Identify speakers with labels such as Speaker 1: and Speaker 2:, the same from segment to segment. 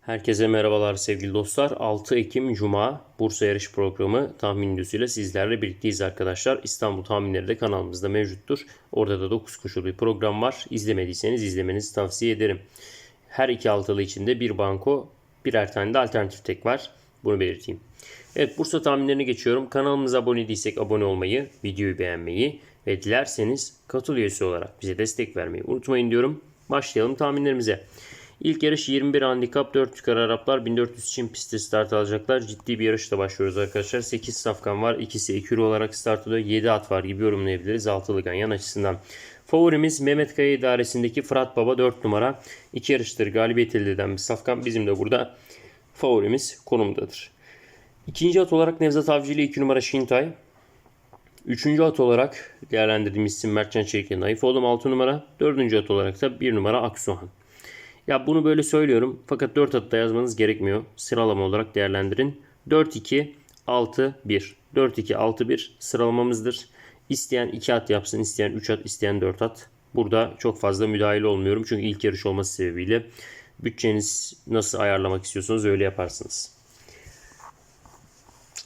Speaker 1: Herkese merhabalar sevgili dostlar. 6 Ekim Cuma Bursa Yarış Programı tahmin videosuyla sizlerle birlikteyiz arkadaşlar. İstanbul tahminleri de kanalımızda mevcuttur. Orada da 9 koşulu bir program var. İzlemediyseniz izlemenizi tavsiye ederim. Her iki altılı içinde bir banko, birer tane de alternatif tek var. Bunu belirteyim. Evet Bursa tahminlerine geçiyorum. Kanalımıza abone değilsek abone olmayı, videoyu beğenmeyi ve dilerseniz katıl üyesi olarak bize destek vermeyi unutmayın diyorum. Başlayalım tahminlerimize. İlk yarış 21 handikap 4 yukarı Araplar 1400 için pistte start alacaklar. Ciddi bir yarışla başlıyoruz arkadaşlar. 8 safkan var. İkisi ekürü olarak start alıyor. 7 at var gibi yorumlayabiliriz. Altılı ganyan açısından. Favorimiz Mehmet Kaya idaresindeki Fırat Baba 4 numara. 2 yarıştır galibiyet elde eden bir safkan. Bizim de burada favorimiz konumdadır. İkinci at olarak Nevzat Avcı ile 2 numara Şintay. Üçüncü at olarak değerlendirdiğimiz isim Mertcan Çelik'e naif oldum 6 numara. Dördüncü at olarak da 1 numara Aksuhan. Ya bunu böyle söylüyorum fakat 4 adı da yazmanız gerekmiyor. Sıralama olarak değerlendirin. 4-2, 6-1. 4-2-6-1 sıralamamızdır. İsteyen 2 at yapsın, isteyen 3 at, isteyen 4 at. Burada çok fazla müdahale olmuyorum. Çünkü ilk yarış olması sebebiyle bütçeniz nasıl ayarlamak istiyorsanız öyle yaparsınız.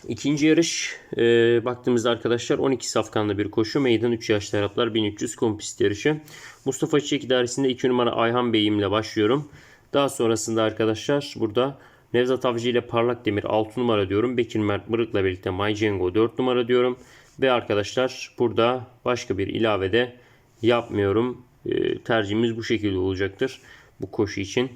Speaker 1: İkinci yarış e, baktığımızda arkadaşlar 12 safkanlı bir koşu. Meydan 3 yaşlı Araplar 1300 kompist yarışı. Mustafa Çiçek idaresinde 2 numara Ayhan Bey'imle başlıyorum. Daha sonrasında arkadaşlar burada Nevzat Avcı ile Parlak Demir 6 numara diyorum. Bekir Mert Mırık'la birlikte My Django 4 numara diyorum. Ve arkadaşlar burada başka bir ilave de yapmıyorum. E, tercihimiz bu şekilde olacaktır. Bu koşu için.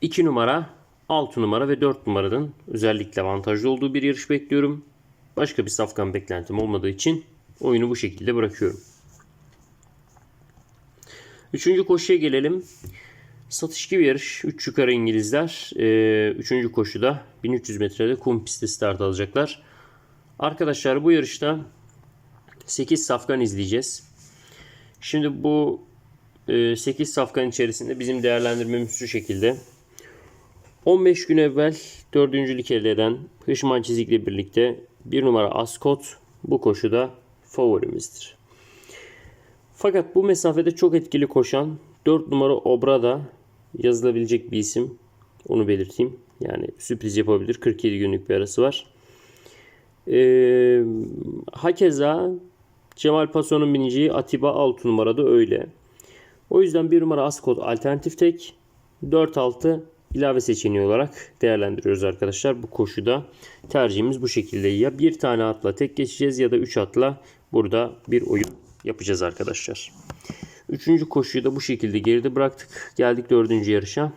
Speaker 1: 2 numara 6 numara ve 4 numaranın özellikle avantajlı olduğu bir yarış bekliyorum. Başka bir safkan beklentim olmadığı için oyunu bu şekilde bırakıyorum. Üçüncü koşuya gelelim. Satışlı bir yarış. 3 yukarı İngilizler. Ee, üçüncü koşuda 1300 metrede kum pistte start alacaklar. Arkadaşlar bu yarışta 8 safkan izleyeceğiz. Şimdi bu 8 safkan içerisinde bizim değerlendirmemiz şu şekilde. 15 gün evvel dördüncülük elde eden Hışman Çizik'le birlikte bir numara Ascot bu koşuda favorimizdir. Fakat bu mesafede çok etkili koşan 4 numara Obrada yazılabilecek bir isim. Onu belirteyim. Yani sürpriz yapabilir. 47 günlük bir arası var. Ee, hakeza Cemal Pason'un bineceği Atiba 6 numarada öyle. O yüzden bir numara Ascot alternatif tek 4-6 ilave seçeneği olarak değerlendiriyoruz arkadaşlar. Bu koşuda tercihimiz bu şekilde. Ya bir tane atla tek geçeceğiz ya da 3 atla burada bir oyun yapacağız arkadaşlar. Üçüncü koşuyu da bu şekilde geride bıraktık. Geldik dördüncü yarışa.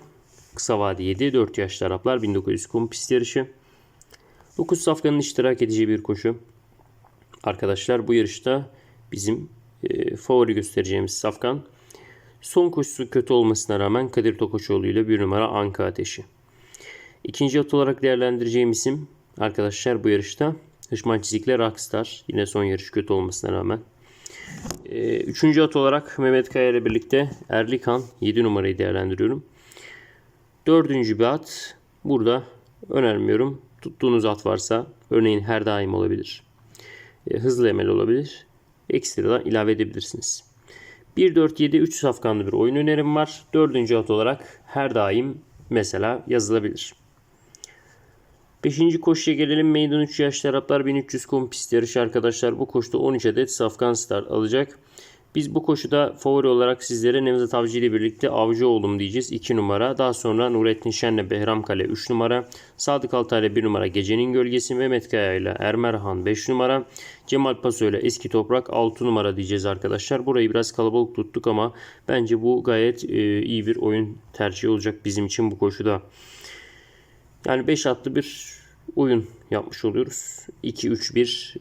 Speaker 1: Kısa vade 7. 4 yaşlı Araplar 1900 kum pist yarışı. 9 safkanın iştirak edeceği bir koşu. Arkadaşlar bu yarışta bizim e, favori göstereceğimiz safkan Son koşusu kötü olmasına rağmen Kadir Tokoçoğlu ile bir numara Anka Ateşi. İkinci at olarak değerlendireceğim isim arkadaşlar bu yarışta Hışman Çizik'le Rockstar. Yine son yarış kötü olmasına rağmen. Ee, üçüncü at olarak Mehmet Kaya ile birlikte Erlikan 7 numarayı değerlendiriyorum. Dördüncü bir at burada önermiyorum. Tuttuğunuz at varsa örneğin her daim olabilir. Ee, hızlı emel olabilir. Ekstradan ilave edebilirsiniz. 1-4-7-3 safkanlı bir oyun önerim var. Dördüncü at olarak her daim mesela yazılabilir. Beşinci koşuya gelelim. Meydan 3 yaşlı Araplar 1300 kum pist yarışı arkadaşlar. Bu koşuda 13 adet safkan start alacak. Biz bu koşuda favori olarak sizlere Nevzat Avcı ile birlikte Avcı oğlum diyeceğiz 2 numara. Daha sonra Nurettin Şen'le Behram Kale 3 numara. Sadık Altay ile 1 numara Gecenin Gölgesi. Mehmet Kaya ile Ermerhan 5 numara. Cemal Paso ile Eski Toprak 6 numara diyeceğiz arkadaşlar. Burayı biraz kalabalık tuttuk ama bence bu gayet e, iyi bir oyun tercihi olacak bizim için bu koşuda. Yani 5 atlı bir oyun yapmış oluyoruz. 2 3 1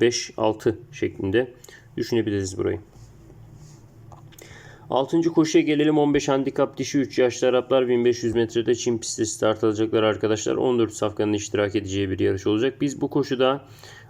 Speaker 1: 5 6 şeklinde düşünebiliriz burayı. 6. koşuya gelelim. 15 handikap dişi 3 yaşlı Araplar 1500 metrede Çin pistte start alacaklar arkadaşlar. 14 safkanın iştirak edeceği bir yarış olacak. Biz bu koşuda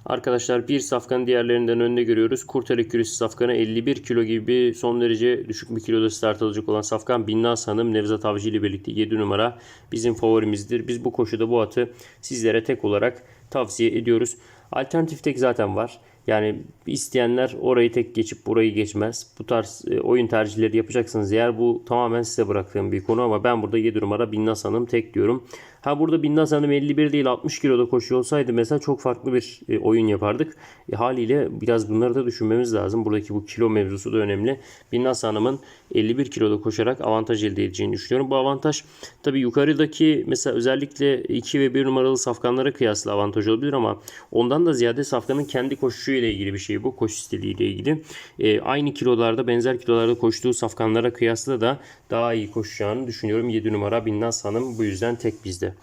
Speaker 1: arkadaşlar bir safkanı diğerlerinden önde görüyoruz. Kurtarı kürüsü safkanı 51 kilo gibi son derece düşük bir kiloda start alacak olan safkan Binnaz Hanım Nevzat Avcı ile birlikte 7 numara bizim favorimizdir. Biz bu koşuda bu atı sizlere tek olarak tavsiye ediyoruz. Alternatif tek zaten var. Yani isteyenler orayı tek geçip burayı geçmez. Bu tarz e, oyun tercihleri yapacaksınız. Eğer bu tamamen size bıraktığım bir konu ama ben burada 7 numara Binnaz Hanım tek diyorum. Ha burada Binnaz Hanım 51 değil 60 kiloda koşuyor olsaydı mesela çok farklı bir e, oyun yapardık. E, haliyle biraz bunları da düşünmemiz lazım. Buradaki bu kilo mevzusu da önemli. Binnaz Hanım'ın 51 kiloda koşarak avantaj elde edeceğini düşünüyorum. Bu avantaj tabii yukarıdaki mesela özellikle 2 ve 1 numaralı safkanlara kıyasla avantaj olabilir ama ondan da ziyade safkanın kendi koşuşu ile ilgili bir şey bu. Koşu stiliyle ilgili. E, aynı kilolarda benzer kilolarda koştuğu safkanlara kıyasla da daha iyi koşacağını düşünüyorum. 7 numara Binnaz Hanım bu yüzden tek bizde.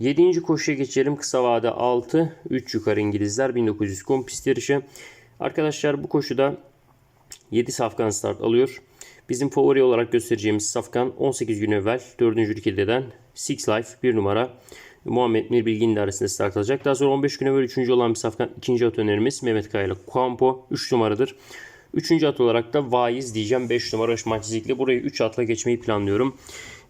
Speaker 1: 7. koşuya geçelim. Kısa vade 6. 3 yukarı İngilizler 1900 kum pist yarışı. Arkadaşlar bu koşuda 7 safkan start alıyor. Bizim favori olarak göstereceğimiz safkan 18 gün evvel 4. ülkeden Six Life 1 numara Muhammed Mir Bilgin arasında start alacak. Daha sonra 15 gün evvel 3. olan bir safkan ikinci at önerimiz Mehmet Kaya ile Kuampo 3 numaradır. Üçüncü at olarak da Vaiz diyeceğim 5 numara Şmaçizikli. Burayı 3 atla geçmeyi planlıyorum.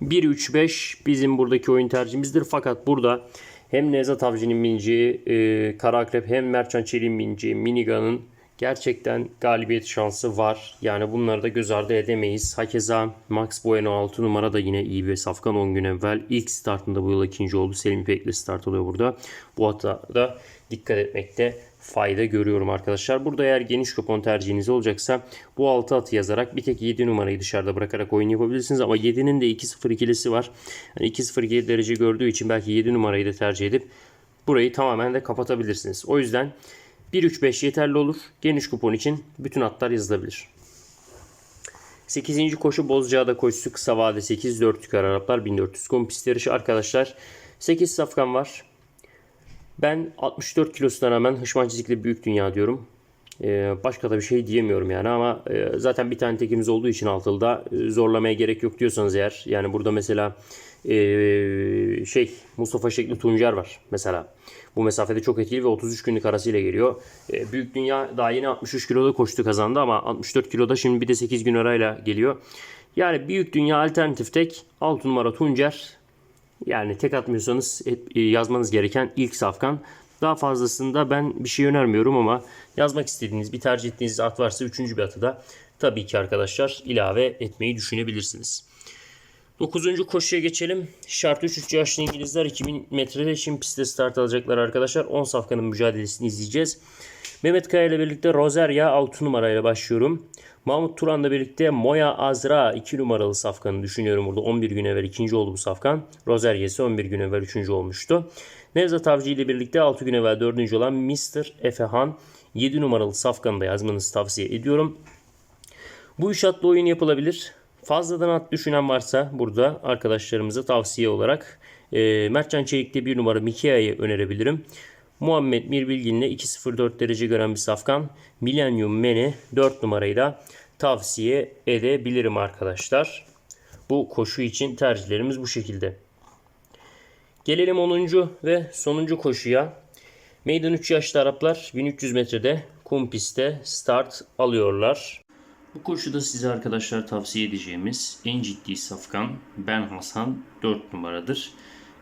Speaker 1: 1-3-5 bizim buradaki oyun tercihimizdir. Fakat burada hem Nevzat Avcı'nın bineceği e, Kara Akrep hem Mertcan Çelik'in bineceği Miniga'nın gerçekten galibiyet şansı var. Yani bunları da göz ardı edemeyiz. Hakeza Max Bueno 6 numara da yine iyi bir safkan 10 gün evvel. ilk startında bu yıl ikinci oldu. Selim İpek'le start oluyor burada. Bu hata da dikkat etmekte fayda görüyorum arkadaşlar. Burada eğer geniş kupon tercihiniz olacaksa bu 6 atı yazarak bir tek 7 numarayı dışarıda bırakarak oyun yapabilirsiniz. Ama 7'nin de 2-0 ikilisi var. Yani 2-0 derece gördüğü için belki 7 numarayı da tercih edip burayı tamamen de kapatabilirsiniz. O yüzden 1-3-5 yeterli olur. Geniş kupon için bütün atlar yazılabilir. 8. koşu Bozcaada koşusu kısa vade 8 4 yukarı Araplar 1400 kum pist yarışı arkadaşlar. 8 safkan var. Ben 64 kilosuna rağmen hışman büyük dünya diyorum. Ee, başka da bir şey diyemiyorum yani ama e, zaten bir tane tekimiz olduğu için altılda e, zorlamaya gerek yok diyorsanız eğer yani burada mesela e, şey Mustafa Şekli Tuncer var mesela. Bu mesafede çok etkili ve 33 günlük arasıyla geliyor. Büyük dünya daha yeni 63 kiloda koştu kazandı ama 64 kiloda şimdi bir de 8 gün arayla geliyor. Yani büyük dünya alternatif tek 6 numara Tuncer yani tek atmıyorsanız yazmanız gereken ilk safkan. Daha fazlasında ben bir şey önermiyorum ama yazmak istediğiniz bir tercih ettiğiniz at varsa üçüncü bir atı da tabii ki arkadaşlar ilave etmeyi düşünebilirsiniz. 9. koşuya geçelim. Şart 3 3 yaşlı İngilizler 2000 metrede şimdi pistte start alacaklar arkadaşlar. 10 safkanın mücadelesini izleyeceğiz. Mehmet Kaya ile birlikte Rosaria 6 numarayla başlıyorum. Mahmut Turan'la birlikte Moya Azra 2 numaralı safkanı düşünüyorum burada. 11 gün evvel ikinci oldu bu safkan. Rosaria ise 11 gün evvel üçüncü olmuştu. Nevzat Avcı ile birlikte 6 gün evvel dördüncü olan Mr. Efehan 7 numaralı safkanı da yazmanızı tavsiye ediyorum. Bu üç atlı oyun yapılabilir. Fazladan at düşünen varsa burada arkadaşlarımıza tavsiye olarak e, Mertcan Çelik'te bir numara Mikia'yı önerebilirim. Muhammed Mirbilgin'le 2.04 derece gören bir safkan. Millennium Mene 4 numarayı da tavsiye edebilirim arkadaşlar. Bu koşu için tercihlerimiz bu şekilde. Gelelim 10. ve sonuncu koşuya. Meydan 3 yaşlı Araplar 1300 metrede kum pistte start alıyorlar. Bu koşuda size arkadaşlar tavsiye edeceğimiz en ciddi safkan Ben Hasan 4 numaradır.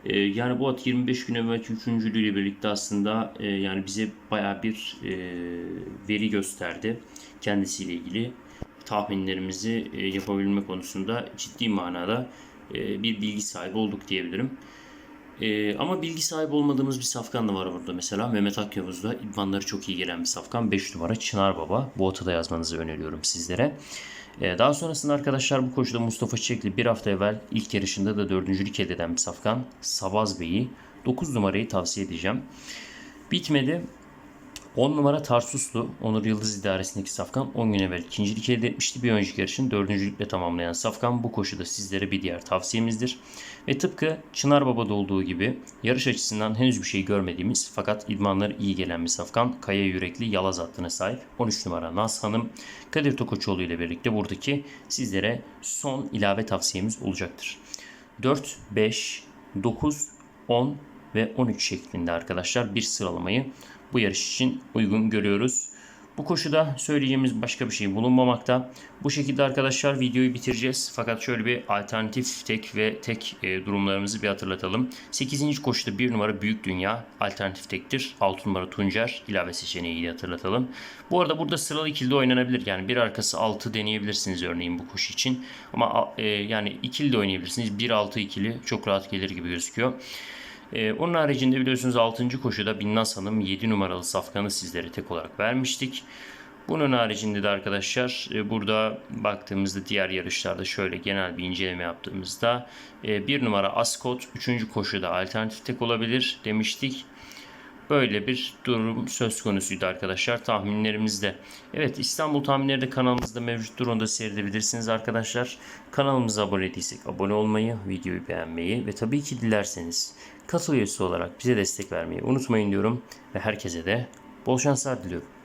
Speaker 1: Ee, yani bu at 25 gün evvelki üçüncülüğüyle birlikte aslında e, yani bize baya bir e, veri gösterdi kendisiyle ilgili. Tahminlerimizi e, yapabilme konusunda ciddi manada e, bir bilgi sahibi olduk diyebilirim. E, ama bilgi sahibi olmadığımız bir safkan da var burada mesela. Mehmet Akyavuz'da idmanları çok iyi gelen bir safkan. 5 numara Çınar Baba. Bu atı da yazmanızı öneriyorum sizlere. E, daha sonrasında arkadaşlar bu koşuda Mustafa Çiçekli bir hafta evvel ilk yarışında da dördüncülük elde eden bir safkan. Savaz Bey'i 9 numarayı tavsiye edeceğim. Bitmedi. 10 numara Tarsuslu Onur Yıldız idaresindeki Safkan 10 gün evvel ikincilik elde etmişti. Bir önceki yarışın dördüncülükle tamamlayan Safkan bu koşuda sizlere bir diğer tavsiyemizdir. Ve tıpkı Çınar Baba'da olduğu gibi yarış açısından henüz bir şey görmediğimiz fakat idmanları iyi gelen bir Safkan kaya yürekli yalaz hattına sahip 13 numara Naz Hanım Kadir Tokoçoğlu ile birlikte buradaki sizlere son ilave tavsiyemiz olacaktır. 4, 5, 9, 10 ve 13 şeklinde arkadaşlar bir sıralamayı bu yarış için uygun görüyoruz. Bu koşuda söyleyeceğimiz başka bir şey bulunmamakta. Bu şekilde arkadaşlar videoyu bitireceğiz. Fakat şöyle bir alternatif tek ve tek e, durumlarımızı bir hatırlatalım. 8. koşuda 1 numara Büyük Dünya alternatif tektir. 6 numara Tuncer ilave seçeneği de hatırlatalım. Bu arada burada sıralı ikili de oynanabilir. Yani bir arkası 6 deneyebilirsiniz örneğin bu koşu için. Ama e, yani ikili de oynayabilirsiniz. 1-6 ikili çok rahat gelir gibi gözüküyor. Ee, onun haricinde biliyorsunuz 6. koşuda Binnaz Hanım 7 numaralı safkanı sizlere tek olarak vermiştik. Bunun haricinde de arkadaşlar e, burada baktığımızda diğer yarışlarda şöyle genel bir inceleme yaptığımızda 1 numara Ascot 3. koşuda alternatif tek olabilir demiştik. Böyle bir durum söz konusuydu arkadaşlar tahminlerimizde. Evet İstanbul tahminleri de kanalımızda mevcuttur. Onu seyredebilirsiniz arkadaşlar. Kanalımıza abone değilsek abone olmayı, videoyu beğenmeyi ve tabii ki dilerseniz katıl üyesi olarak bize destek vermeyi unutmayın diyorum. Ve herkese de bol şanslar diliyorum.